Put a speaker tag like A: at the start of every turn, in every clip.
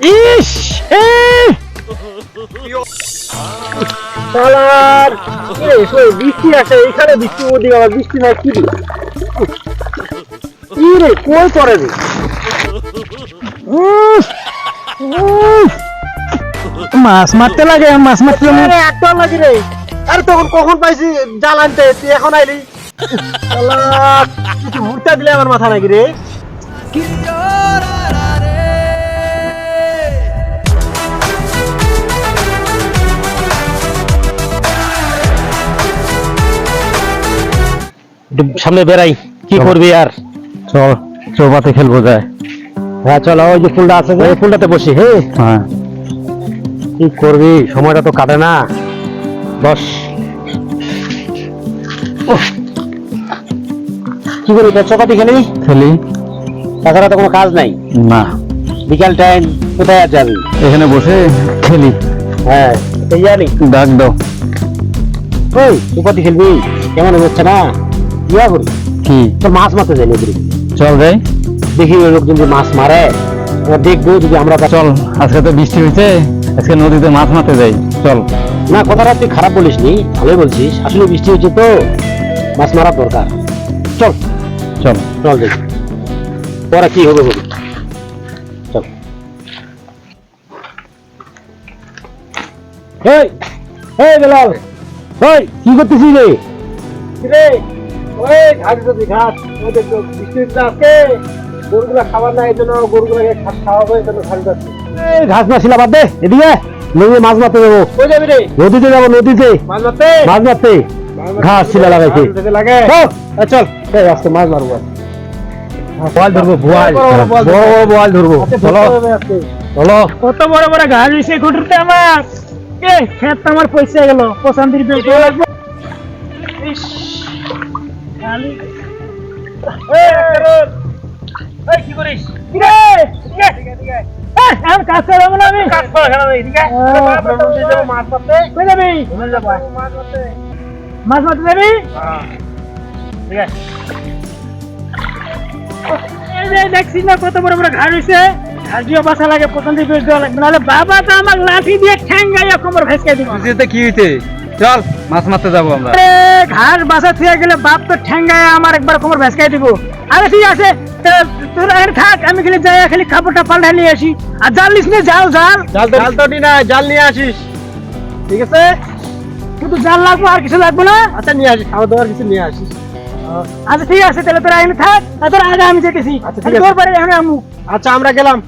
A: ইস সই বৃষ্টি আসে এখানে বৃষ্টি ওদিকে আবার বৃষ্টি নাই কি রে কি রে কই পড়ে রে। মাছ মারতে লাগে মাছ মারতে লাগে। একটা লাগে রে। আরে তখন কখন পাইছি জাল আনতে? তুই এখন আইলি? কিছু মুহূর্তে দিলে আমার মাথা নাকি রে? সামনে বেড়াই কি করবি আর? চল চৌপাতে খেলব যায়। হ্যাঁ চল ওই যে ফুলটা আছে ওই ফুলটাতে বসি হে। হ্যাঁ। কি করবি? সময়টা তো কাটে না। বস। কি করি তোর চৌপাতি খেলি?
B: খেলি।
A: তাছাড়া তো কোনো কাজ নাই?
B: না।
A: বিকাল টাইম কোথায় আর যাবি?
B: এখানে বসে খেলি।
A: হ্যাঁ এই জানি
B: ডাক দাও।
A: ওই চৌপাতি খেলবি? কেমন হচ্ছে না? ইয়া করি।
B: কি?
A: তোর মাছ মারতে যাই নদীর।
B: চল যাই
A: দেখি ওই লোকজন যে মাছ মারে দেখব যদি আমরা
B: চল আজকে তো বৃষ্টি হয়েছে আজকে নদীতে মাছ মারতে যাই। চল।
A: না কথাটা তুই খারাপ বলিস নি ভালোই বলছিস। আসলে বৃষ্টি হচ্ছে তো মাছ মারা দরকার। চল।
B: চল।
A: চল দেখি। পরে কি হবে হবে চল। এই এই বেলাল। ওই কি করতেছিস রে? রে ওই ঘাস যদি ঘাস। ওই দেখো বৃষ্টি হচ্ছে আজকে গরুগুলা খাবার নাই এই জন্য গরুগুলাকে ঘাস খাওয়াবো এই জন্য ঘাস যাচ্ছে ঘাস না ছিল বাদ দে এদিকে নদীতে মাছ মারতে যাব। কই যাবি রে? নদীতে যাব নদীতে। মাছ মারতে? মাছ মারতে। ঘাস ছিল লাগাইছে লাগে। চল এই আজকে মাছ মারবো বোয়াল ধরবো বোয়াল। বড় বড় বোয়াল ধরবো। চলো। চলো।
C: কত বড় বড় ঘাস হয়েছে খুঁটুতে আমার। এ ক্ষেত তো আমার পয়সা গেল। পছন্দের লাগবে ইস, কি করিস? আমি কাজ করব যাবি? মাছ মারতে যাবি? এই যে দেখছিস না কত বড় বড় ঘাস হয়েছে ঘাসিও বাসা লাগে বেশ নাহলে বাবা তো আমার লাঠি দিয়ে ঠ্যাঙ্গাইয়া কোমর ভেসকে দিব।
B: কি হইতে? চল মাছ মারতে যাব আমরা।
C: ঘাস বাসা থেকে গেলে বাপ তো ঠ্যাঙ্গায় আমার একবার কোমর ভেসকাই দিব। আরে ঠিক আছে তোরা এখানে থাক আমি খালি যাই খালি কাপড়টা পাল্টা নিয়ে আসি। আর জাল নিস নে জাল জাল।
A: জাল তো জাল তো না জাল নিয়ে আসিস। ঠিক আছে
C: শুধু জাল লাগবো আর কিছু লাগবে না।
A: আচ্ছা নিয়ে আসিস খাওয়া দাওয়ার কিছু নিয়ে আসিস।
C: আচ্ছা ঠিক আছে তাহলে তোরা এখানে থাক আর তোরা আগে আমি যেতেছি।
A: আচ্ছা, ঠিক আছে।
C: তোর বাড়ি এখন আমু।
A: আচ্ছা আমরা গেলাম।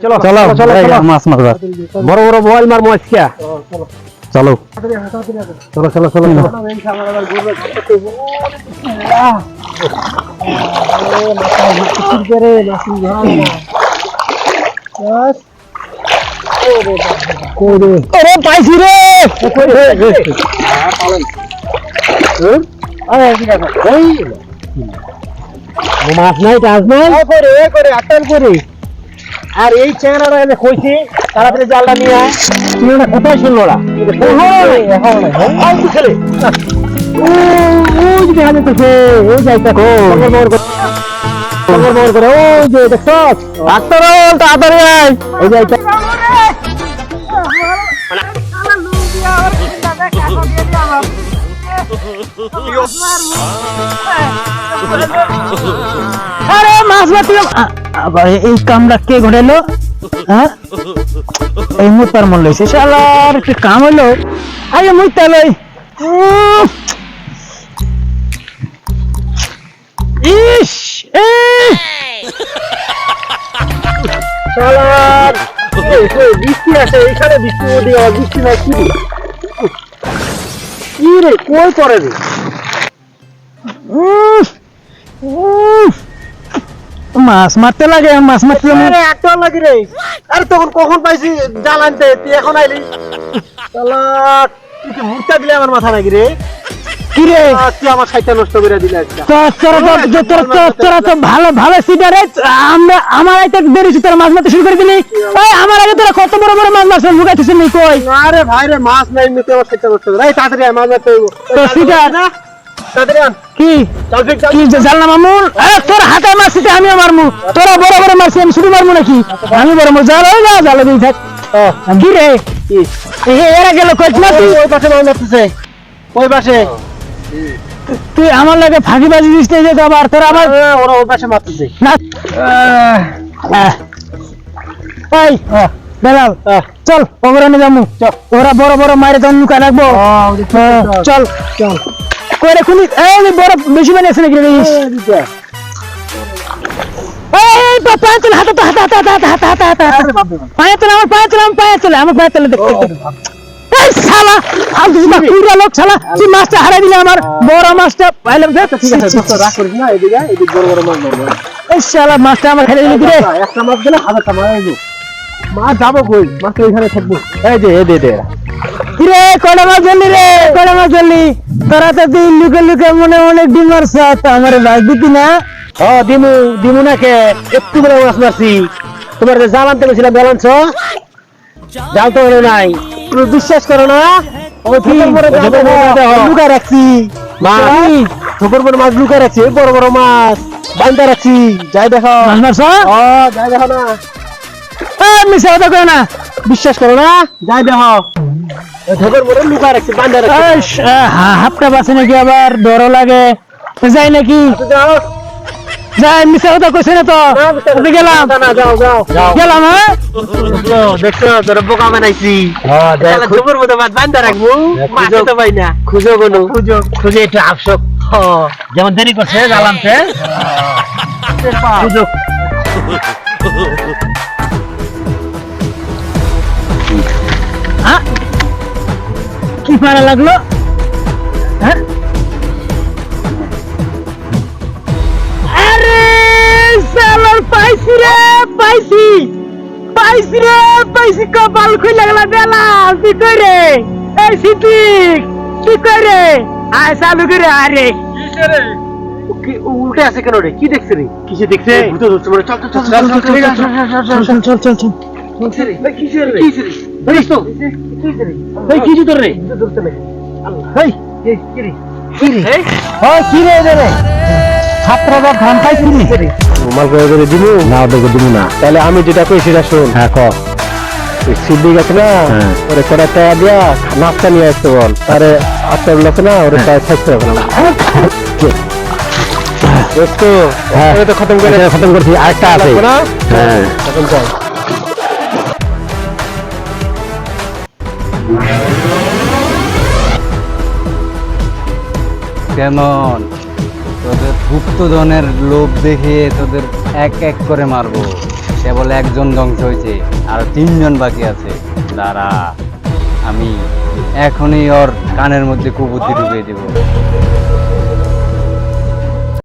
A: চলো
B: চলো
A: চলো
B: মাছ মারবার
A: বড় বড় মোবাইল মার মোবাইল কিয়া
B: চলো
A: চলো চলো চলো।
C: পাইছি রে।
A: মাছ নাই টাছ নাই। করে করে আটল করে। আর এই চেহারাটা এনে কইছি, তাড়াতাড়ি জালটা নিয়ে আয়। তুই ওটা কোথায় শুনলো যে দেখা যাইতেছে ওই করে ওই যে
C: আরে মাছ মারতে আবার এই কামটা কে ঘটাইলো হ্যাঁ? এই মুই পার মন লইছে শালার একটু কাম হইল? আরে মুই তালই ইস এ
A: শালার বৃষ্টি আসে এখানে বৃষ্টি আবার বৃষ্টি নাই কি? রে কই পড়ে রে।
C: মাছ মারতে লাগে, মাছ মারতে
A: আরে, একটা লাগি রে। আরে, তখন কখন পাইছি জাল আনতে? তুই এখন আইলি। শালার তুই কি মুড়টা দিলে আমার মাথা নাকি রে?
C: কি রে
A: আহ, তুই আমার সাইটা নষ্ট করে দিলে
C: তোরা তো- তো- তোরা তো- ভালো ভালো আমরা আমার আইতে বেরিয়েছি তোরা মাছ মারতে শুরু করে দিলি। ওই আমার আগে তোরা কত বড় বড় মাছ নি কই?
A: আরে ভাই রে মাছ নাই নিতে আমার সাইটা নষ্ট করে এই তাড়াতাড়ি মাছ ধরতে হইব।
C: তো সিটা কি? কি জানলাম মামুন তোর হাতে মারছি তো আমিও মারমু। তোরা বড় বড় মারছি আমি শুধু মারমু নাকি? আমি বড় মারছি। জাল ওই যা জাল দিই থাক। কি রে? এরা গেল কইছ না তুই
A: ওই পাশে মাছ মারতেছে। ওই পাশে।
C: তুই আমার লাগে ফাঁকি বাজি দিস না যেতে আবার তোর আবার
A: ওরা ওর পাশে মারতেছে।
C: না। ওই বেলাল চল ওগরানে যামু। ওরা বড় বড় মায়ের জন্য লুকা রাখব। চল। চল। করে খুনি? এই বড় বেশি বানিয়েছে নাকি রে এই পা পা চলে হাতে হাতে হাতে হাতে হাতে হাতে হাতে পায়ে চলে আমার পায়ে চলে আমার পায়ে চলে আমার পায়ে চলে দেখ এই শালা ফালতু না কুড়া লোক শালা তুই মাছটা হারাই দিলে আমার বড় মাছটা। পাইলাম দেখ
A: ঠিক আছে। দোস্ত রাগ করিস না এদিকে এদিকে বড় বড় মাছ মারবো
C: এই শালা মাছটা আমার খেলে দিলি রে
A: একটা মাছ গেলে হাজারটা মাছ আইবো মাছ যাব কই? মাছ ওইখানে থাকব। এই যে দে দে।
C: মাছ ধরলি রে? কড়া মাছ ধরলি। তোরা তো তুই লুকে লুকে মনে অনেক ডিম মারছ তো আমার ভাগ দিতি না?
A: ও দিমু দিমু না কে? একটু করে মাছ মারছি। তোমার যে জাল আনতে গেছিলাম ব্যালান্স জাল তো নাই। তুমি বিশ্বাস করো না। লুকা রাখছি। মাছ লুকা রাখছি। বড় বড় মাছ। বান্ধা রাখছি। যাই দেখো। যাই দেখো না।
C: মিশা কথা কই না।
A: বিশ্বাস করো না? যাই দেখো। লুকা রাখছি বান্ধা
C: হাফটা বাসে নাকি আবার? ডরও লাগে। যাই নাকি।
A: যাও
C: যাই মিশা কথা কইছে না তো। গেলাম।
A: না, না যাও যাও। যাও
C: গেলাম হ্যাঁ?
A: দেখছ দেখছ তোর বোকা বানাইছি। তাহলে মতো মাছ বান্ধা রাখব। মাছ তো পাই না। খুঁজো কোনো খুঁজো। খুঁজে একটু আবসক যেমন দেরি করছে জ্বালামছে সুযোগ
C: হ্যাঁ? কি পারা লাগল? হ্যাঁ? পাইছি রে পাইছি কপাল লাগলা বেলা কি করে এই সিদ্দিক কি করে আয় চালু করে আরে
A: উল্টে আছে কেন রে কি দেখছে রে কিসে দেখছে ভূত ধরছে মনে চল চল চল চল চল চল
C: চল চল চল চল
A: কিসের রে কিসের রে ধরিস তো এই কি রে এই এই কি রে কি রে
C: ও কি রে রে রে ছাত্ররা ধান রে
A: রুমাল করে করে দিবো না ওদেরকে দিবো না। তাহলে আমি যেটা কই সেটা শোন। হ্যাঁ ক। সিদ্দিক আছে না? ওরে কটা টাকা দিয়া নাস্তা নিয়ে আসতে বল। তারে আছে না? ওরে টাকা থাকতে হবে না। দোস্ত তো খতম করে খতম করছি আরেকটা আছে। হ্যাঁ। খতম কর।
B: কেমন তোদের গুপ্তজনের লোভ দেখিয়ে তোদের এক এক করে মারবো। কেবল একজন ধ্বংস হয়েছে, আর তিনজন বাকি আছে। দাঁড়া, আমি এখনই ওর কানের মধ্যে কুবুদ্ধি ঢুকিয়ে দেবো।